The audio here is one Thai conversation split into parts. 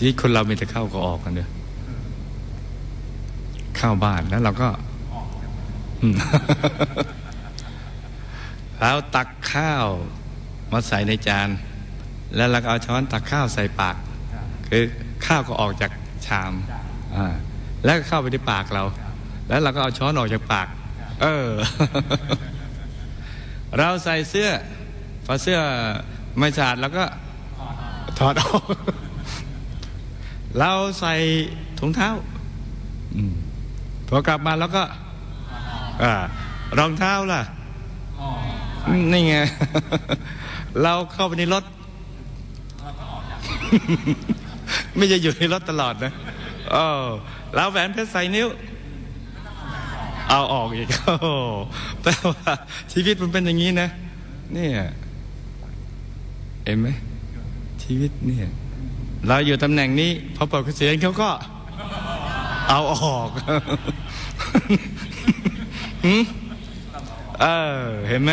ชีวิตคนเรามีแต่เข้าก็ออกกันเด้อเข้าบ้านแล้วเราก็อืมเราตักข้าวมาใส่ในจาน แล้วเราก็เอาช้อนตักข้าวใส่ปาก คือข้าวก็ออกจากชามแล้วก็เข้าไปในปากเรา แล้วเราก็เอาช้อนออกจากปาก เออ เราใส่เสื้อพอเสื้อไม่สะอาดเราก็ถอดออก เราใส่ถุงเท้าอืมพอกลับมาแล้วก็อ่ารองเท้าล่ะนี่ไง เราเข้าไปในรถ ไม่จะอยู่ในรถตลอดนะเออเราแหวนเพชรใส่นิ้ว เอาออกอีกโอ้โหแปลว่าชีวิตมันเป็นอย่างนี้นะ เนี่ย เห็นไหมชีวิตเนี่ย เราอยู่ตำแหน่งนี้พอเปิดเกษียณเขาก็เอาออกหืมเออเห็นไหม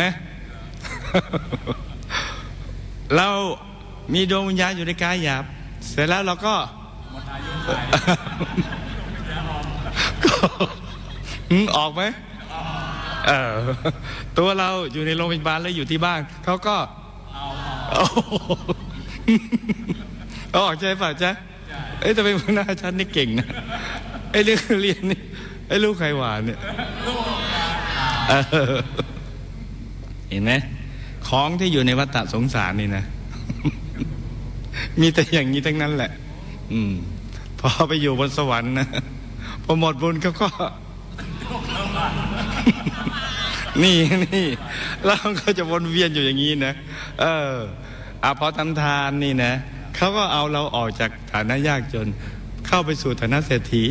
เรามีดวงวิญญาณอยู่ในกายหยาบ เสร็จแล้วเราก็ก็ออกไหมเออตัวเราอยู่ในโรงพยาบาลแล้วอยู่ที่บ้านเขาก็เอา ออกใจเปล่าจ๊ะเอ้ยแต่เป็นหัวหน้าฉันนี่เก่งนะไอ้เรื่องเรียนนี่ไอ้ลูกไข่หวานเนี่ยเออเห็นไหมของที่อยู่ในวัฏฏะสงสารนี่นะ มีแต่อย่างนี้ทั้งนั้นแหละ อืม พอไปอยู่บนสวรรค์นะพอหมดบุญเขาก็ นี่นี่แล้วเขาจะวนเวียนอยู่อย่างนี้นะ เอออะพอทำทานนี่นะ เขาก็เอาเราออกจากฐานะยากจน เข้าไปสู่ฐานะเศรษฐี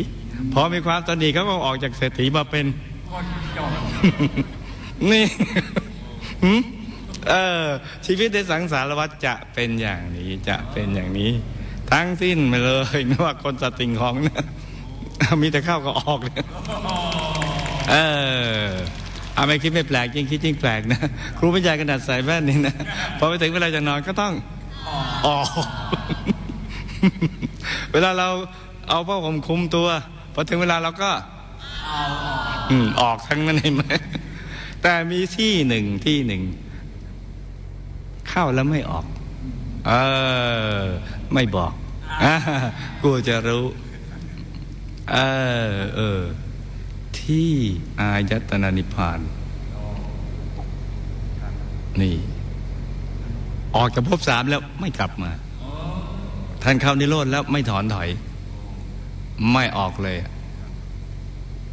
พอมีความตอนนีเขาก็ออกจากเศรษฐีมาเป็นนี่เออชีวิตในสังสารวัฏจะเป็นอย่างนี้จะเป็นอย่างนี้ ทั้งสิ้นไปเลยไม่ว่าคนสัตว์สิ่งของนะมีแต่เข้าก็ออกเลยเออเอาไม่คิดไม่แปลกจริงคิดจริงแปลกนะ ครูปัญญากระดาษใส่แว่นนี่นะพอไปถึงเวลาจะนอนก็ต้อง ออกเวลาเราเอาผ้าห่มคลุมตัวพอถึงเวลาเราก็อืมออกทั้งนั้นเห็นไหมแต่มีที่หนึ่งที่หนึ่งเข้าแล้วไม่ออก เออ ไม่บอกอ่ากลัวจะรู้ เออ เออ ที่อายตนะนิพพาน นี่ ออกจากภพสามแล้วไม่กลับมา ท่านเข้านิโรธแล้วไม่ถอนถอย ไม่ออกเลย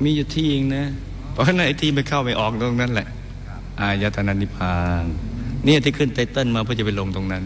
มีอยู่ที่เองนะ เพราะฉะนั้นไอ้ที่ไม่เข้าไม่ออกตรงนั้นแหละ อายตนะนิพพาน เนี่ยที่ขึ้นไตเติ้ลมาเพื่อจะไปลงตรงนั้น